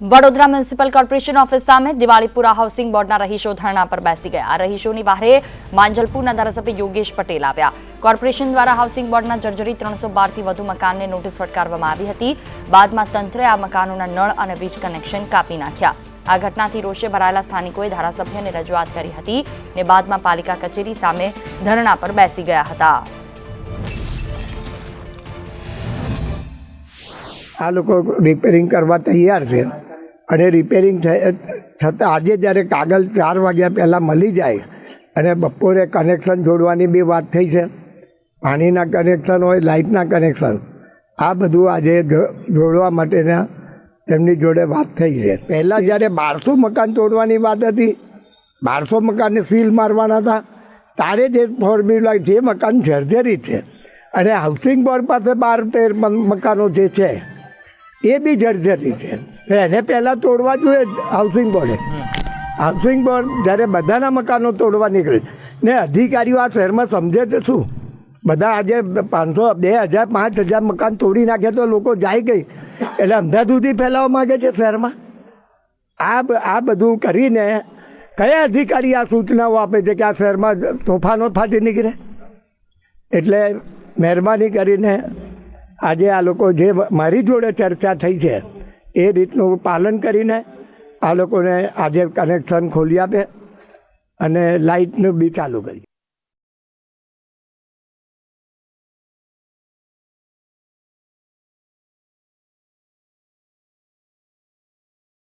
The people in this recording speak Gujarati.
વડોદરા મ્યુનિસિપલ કોર્પોરેશન ઓફિસ સામે દિવાળીપુરા હાઉસિંગ બોર્ડના રહીશો ધરણા પર બેસી ગયા. રહીશોની બહારે માંજલપુરના ધારાસભ્ય યોગેશ પટેલ આવ્યા. કોર્પોરેશન દ્વારા હાઉસિંગ બોર્ડના જર્જરી ત્રણસો બારથી વધુ મકાનને નોટિસ ફટકારવામાં આવી હતી. બાદમાં તંત્રે આ મકાનોના નળ અને વીજ કનેક્શન કાપી નાખ્યા. આ ઘટનાથી રોષે ભરાયેલા સ્થાનિકોએ ધારાસભ્યને રજૂઆત કરી હતી ને બાદમાં પાલિકા કચેરી સામે ધરણા પર બેસી ગયા હતા. આ લોકો રિપેરિંગ કરવા તૈયાર છે. અને રિપેરિંગ થતાં આજે જ્યારે કાગળ ચાર વાગ્યા પહેલાં મળી જાય અને બપોરે કનેક્શન જોડવાની બી વાત થઈ છે, પાણીના કનેક્શન હોય લાઇટના કનેક્શન આ બધું આજે જોડવા માટેના એમની જોડે વાત થઈ છે. પહેલાં જ્યારે બારસો મકાન તોડવાની વાત હતી, બારસો મકાનને સીલ મારવાના હતા, તારે જે ફોર્મ્યુલા જે મકાન જર્જરી છે. અને હાઉસિંગ બોર્ડ પાસે બાર તેર મકાનો જે છે એ બી જર્જરી છે. એને પહેલાં તોડવા જોઈએ હાઉસિંગ બોર્ડે હાઉસિંગ બોર્ડ જ્યારે બધાના મકાનો તોડવા નીકળે. ને અધિકારીઓ આ શહેરમાં સમજે છે શું? બધા આજે પાંચસો બે હજાર પાંચ હજાર મકાન તોડી નાખે તો લોકો જાય ગઈ. એટલે અંધાધૂધી ફેલાવવા માગે છે શહેરમાં. આ આ બધું કરીને કયા અધિકારી આ સૂચનાઓ આપે છે કે આ શહેરમાં તોફાનો ફાટી નીકળે? એટલે મહેરબાની કરીને આજે આ લોકો જે મારી જોડે ચર્ચા થઈ છે, એ રીતનું પાલન કરીને આ લોકોને આજે કનેક્શન ખોલી આપે અને લાઇટનું બી ચાલુ કરી.